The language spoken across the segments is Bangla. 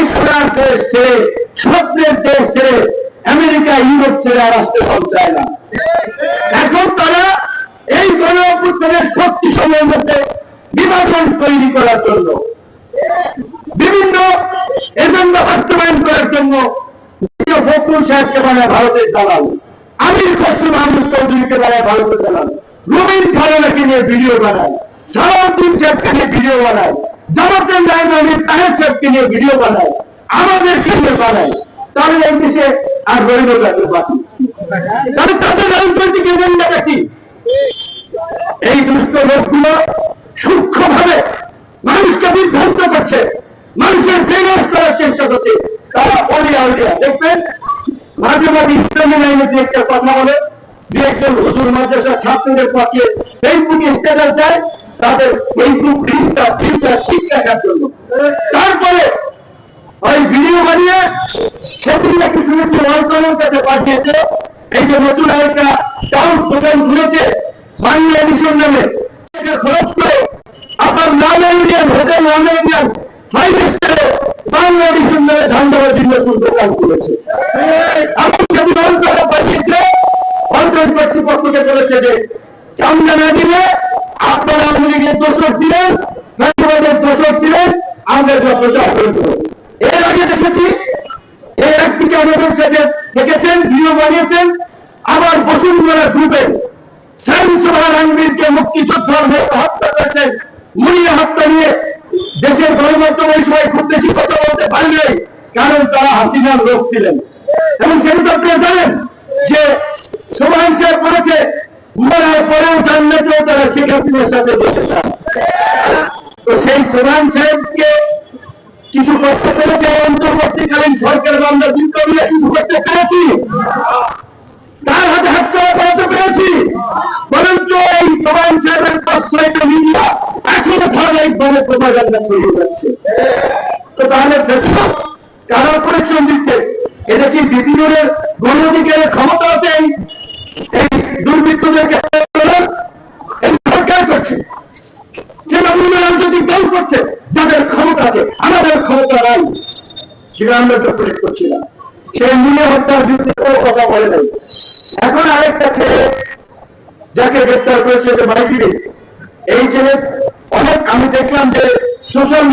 এই সোনার দেশ ছেড়ে স্বপ্নের দেশ ছেড়ে আমেরিকা, ইউরোপ ছেড়ে আর আসতে মন চায় না। এখন তারা এই গণ অভ্যুত্থানের শক্তি সময়ের মধ্যে বিভাজন তৈরি করার জন্য, বিভিন্ন এজেন্ডা বাস্তবায়ন করার জন্য ফখরুল সাহেবকে বানায় ভারতের দালাল, আমির খসরু মাহমুদ চৌধুরীকে বানায় ভারতের দালাল রবীন খালেদাকে নিয়ে ভিডিও বানায়, সালাউদ্দিন সাহেবকে নিয়ে ভিডিও বানায় জামাতের নাইমানি তাহের সাহেবকে নিয়ে ভিডিও বানায় আমাদেরকে নিয়ে বানায় তাহলে এই দেশে আর রইল তাদের বাকি তাহলে তাদের রাজনৈতিক এজেন্ডাটা কি? এই দুষ্ট লোকগুলো সূক্ষ্মভাবে মানুষকে বিভ্রান্ত করছে, মানুষের বেনস করার চেষ্টা করছে। তারা অলিয়া উলিয়া দেখবেন, মাঝে মাঝে ইসলামী লাইনে যে একটা কথা বলে, দু একজন হুজুর মাদ্রাসা ছাত্রদের পক্ষে ফেসবুকে স্ট্যাটাস দেয়, তাদের ফেসবুক রিস্টা ফিল্টার রাখার জন্য তারপরে ওই ভিডিও বানিয়ে সেদিন নাকি শুনেছি ওয়ার্ল্ডের কাছে পাঠিয়েছে। এই যে নতুন আরেকটা টাউন দোকান খুলেছে বাংলা এডিশন নামে। খরচ করে আপনার non Indian hotel non Indian five স্টারে বাংলা এডিশন নামে ধান্দাবাজির নতুন দোকান খুলেছে আপনি সেদিন অন্তরা পাঠিয়েছে, অন্তর কর্তৃপক্ষকে বলেছে যে চান্দা না দিলে আপনারা আওয়ামী দোষক দিলেন গান্ধীবাদের দোষক দিলেন আমাদের প্রচার করে দেবো এর আগে দেখেছি এই একদিকে আমাদের সাথে দেখেছেন, ভিডিও বানিয়েছেন। আবার বসুন্ধরা গ্রুপে রণবীরকে মুক্তিযোদ্ধার হত্যা করেছেন মুড়িয়ে ছিলেন। যে সাথে সেই সোহান সাহেবকে কিছু করতে পেরেছে অন্তর্বর্তীকালীন সরকার আমরা নিয়ে কিছু করতে পেরেছি। তার হাতে হাত করা করতে পেরেছি। বরঞ্চ এই সবাই সাহেবের প্রশ্রয়টা মিডিয়া এখনও ধারাবাহিকভাবে প্রভাগান্ডা ছড়িয়ে যাচ্ছে। তো তাহলে দেখো, কারা প্রোটেকশন দিচ্ছে? এটা কি বিপিনের গণ অধিকারের ক্ষমতা আছে? এই- এই দুর্বৃত্তদেরকে অনেক আমি দেখলাম যে সোশ্যাল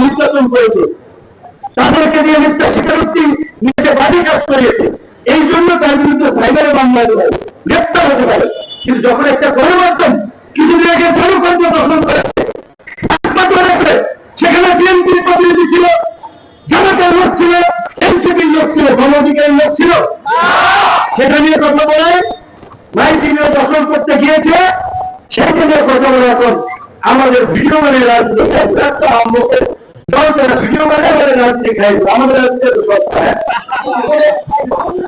নির্যাতন করেছে। তাদেরকে দিয়ে মিথ্যা স্বীকারোক্তি বাড়ি কাজ করিয়েছে। এই জন্য তার বিরুদ্ধে সাইবারে মামলা গ্রেপ্তার হতে পারে। কিন্তু যখন একটা কিছুদিন আগে জনকণ্ঠ দখল করেছে একমাত্র রেখে সেখানে বিএনপির প্রতিনিধি ছিল জামাতের লোক ছিল এনসিপির লোক ছিল গণ অধিকারের লোক ছিল সেটা নিয়ে কথা বলে মাইকিং দখল সেটা নিয়ে কথা বলে এখন আমাদের ভিডিও মানে দলটা ভিডিও মানে রাজনীতি আমাদের।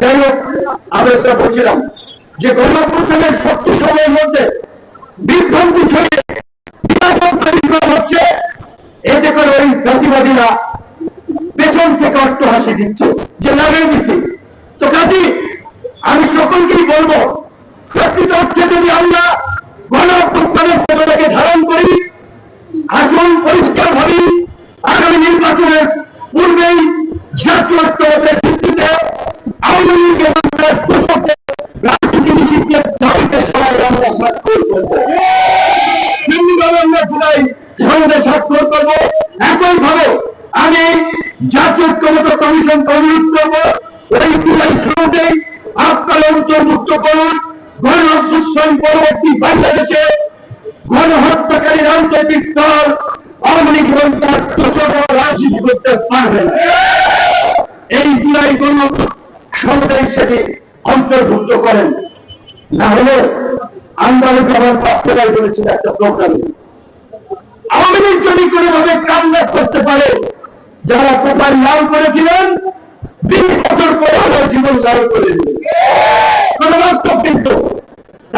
যাই হোক, আমরা সেটা বলছিলাম যে গণপ্রথানের শক্তি সময়ের মধ্যে বিভ্রান্তি ছড়িয়ে হচ্ছে, এতে করে ওই জাতিবাদীরা পেছন থেকে অট্ট হাসি দিচ্ছে, যে লাগিয়ে দিচ্ছে তো কাজী, আমি সকলকেই বলব প্রকৃত হচ্ছে যদি আমরা গণ অভ্যুত্থানের চেতনাকে ধারণ করি, আসুন পরিষ্কার ভাবি আগামী নির্বাচনের পূর্বেই জাতীয় স্তরের ভিত্তিতে আওয়ামী লীগ এবং তার দোষকদের রাজনীতি নিষিদ্ধের দাবিতে সবাই আমরা স্বাক্ষর করব। তেমনিভাবে আমরা জুলাই সঙ্গে স্বাক্ষর অন্তর্ভুক্ত করুন। গণ অভ্যুত্থান পরবর্তী বাংলাদেশে গণহত্যাকারী রাজনৈতিক দল আওয়ামী লীগ রাজনীতি করতে পারবে না। এই জুলাই গণ সরকারি সেটি অন্তর্ভুক্ত করেন। না হলে আন্দোলন আবার বাস্তবায়ন করেছিল একটা প্রোগ্রামে। আওয়ামী লীগ যদি কোনোভাবে কামব্যাক করতে পারে, যারা কোপায় লাল করেছিলেন, বিশ বছর জীবন লাল করে দিলেন। সর্বাত্মক কিন্তু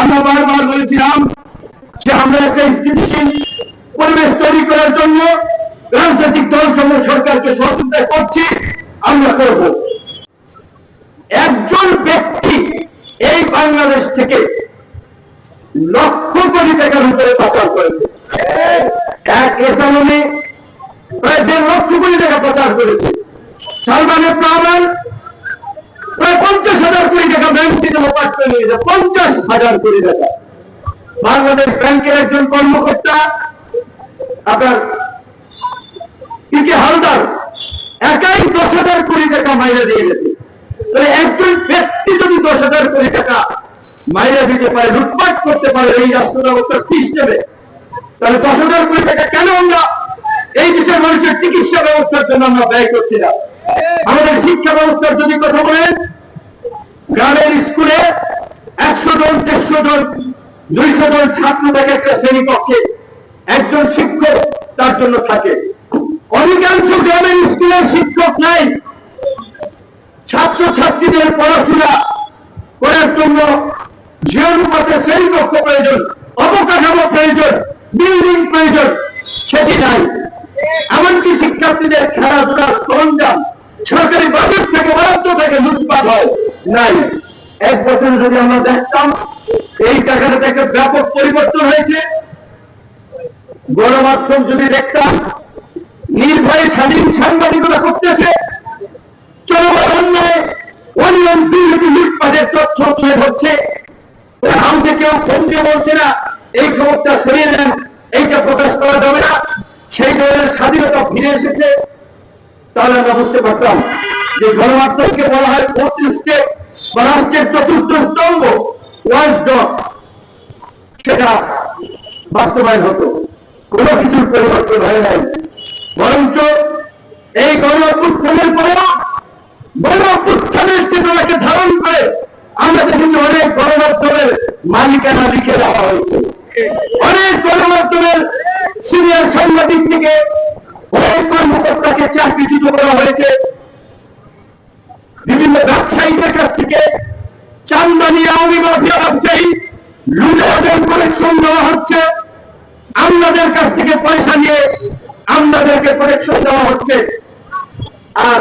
আমরা বারবার বলেছিলাম যে আমরা একটা স্থিতিশীল পরিবেশ তৈরি করার জন্য রাজনৈতিক দল সমূহ সরকারকে সহযোগিতা করছি, আমরা করব। একজন ব্যক্তি এই বাংলাদেশ থেকে লক্ষ কোটি টাকার উপরে পাচার করেছে। এক প্রায় দেড় লক্ষ কোটি টাকা পাচার করেছে। সালমানের প্রাণ লুটপাট করতে পারে, এই রাষ্ট্র ব্যবস্থার সিস্টেমে তাহলে দশ হাজার কোটি টাকা কেন আমরা এই দেশের মানুষের চিকিৎসা ব্যবস্থার জন্য আমরা ব্যয় করছি না? আমাদের শিক্ষা ব্যবস্থার যদি কথা বলেন গ্রামের স্কুলে একশো জন, দেড়শো জন, দুইশো জন ছাত্র থাকে একটা শ্রেণীকক্ষে একজন শিক্ষক, তার জন্য থাকে। অধিকাংশ গ্রামের স্কুলের শিক্ষক নাই। ছাত্র ছাত্রীদের পড়াশোনা করার জন্য যে অনুপাতে শ্রেণীকক্ষ প্রয়োজন, অবকাঠামো প্রয়োজন, বিল্ডিং প্রয়োজন, সেটি নাই। এমনকি শিক্ষার্থীদের খেলাধুলার সরঞ্জাম সরকারি বাজেট থেকে বরাদ্দ থেকে লুটপাট হয় নাই। এক বছর যদি আমরা দেখতাম এই জায়গাটাতে একটা ব্যাপক পরিবর্তন হয়েছে, গণমাধ্যম যদি দেখতাম, নির্ভয়ে স্বাধীন সাংবাদিকতা করতেছে আমাকে কেউ ফোন দিয়ে বলছে না, এই খবরটা সরিয়ে দেন এইটা প্রকাশ করা যাবে না। সেই স্বাধীনতা ফিরে এসেছে। তাহলে আমরা বুঝতে পারতাম যে গণমাধ্যমকে বলা হয় প্রতিষ্ঠে বা রাষ্ট্রের চতুর্থ স্তম্ভ ওয়াজ ডক সেটা বাস্তবায়ন হতো? কোনো কিছুর পরিবর্তন হয় নাই। বরঞ্চ এই গণ অভ্যুত্থানের পরেও গণ অভ্যুত্থানের চেতনাকে ধারণ করে আমরা দেখেছি অনেক গণমাধ্যমের মালিকানা লিখে দেওয়া হয়েছে। অনেক গণমাধ্যমের সিনিয়র সাংবাদিক থেকে অনেক কর্মকর্তাকে চাকরিচ্যুত করা হয়েছে। বিভিন্ন ব্যবসায়ীদের কাছ থেকে আওয়ামী মাফিয়া দেওয়া হচ্ছে। আমাদের কাছ থেকে পয়সা নিয়ে আমাদেরকে দেওয়া হচ্ছে। আর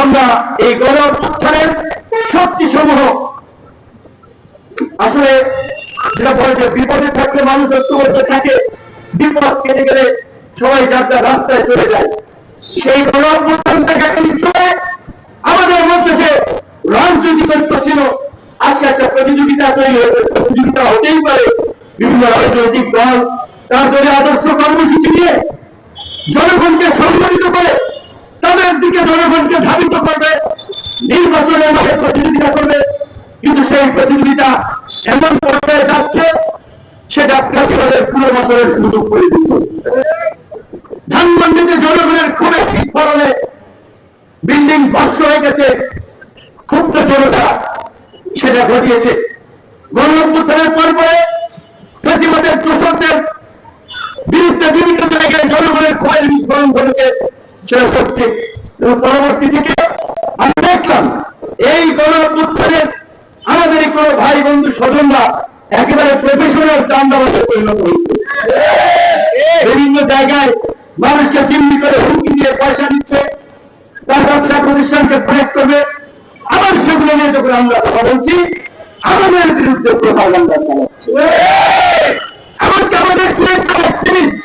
আমরা এই গণ উত্থানের শক্তি সমূহ আসলে যেটা বলে যে বিপদে থাকলে মানুষ ঐক্যবদ্ধ থাকে, বিপদ কেটে গেলে সবাই যার রাস্তায় চলে যায়। সেই গণ উত্থানটাকে চলে আমাদের মধ্যে যে রাজনৈতিক ঐক্য ছিল আজকে একটা প্রতিযোগিতা তৈরি হয়েছে প্রতিযোগিতা হতেই পারে বিভিন্ন রাজনৈতিক দল তাদের আদর্শ কর্মসূচি নিয়ে জনগণকে সংগঠিত করে তাদের দিকে জনগণকে ধাবিত করবে নির্বাচনের মাঠে প্রতিযোগিতা করবে। কিন্তু সেই প্রতিযোগিতা এমন পর্যায়ে যাচ্ছে, সেটা আপনাদের পুরো বছরের সুযোগ করে দিচ্ছে। ধানমন্ডিতে জনগণের খুবই বিস্ফোরণে বিল্ডিং বর্ষ হয়ে গেছে, ক্ষুব্ধ জনতা সেটা ঘটিয়েছে। গণ পর পরে প্রতিবাদের দোষকদের বিরুদ্ধে বিভিন্ন জায়গায় জনগণের ক্ষয়ের বিস্ফোরণ ঘটেছে সেটা সত্যি। পরবর্তী থেকে আমি দেখলাম, এই গণ আমাদের কোনো ভাই বন্ধু স্বজনরা একেবারে প্রফেশনাল চান্দাবাসে পরিণত হয়েছে। বিভিন্ন জায়গায় মানুষকে চিমনি করে হুমকি দিয়ে পয়সা দিচ্ছে, তার প্রতিষ্ঠানকে প্রয়োগ করবে। আবার সেগুলো নিয়ে যখন আমরা কথা বলছি, আমাদের বিরুদ্ধে প্রভাবন্দা চালাচ্ছে। এমনকি আমাদের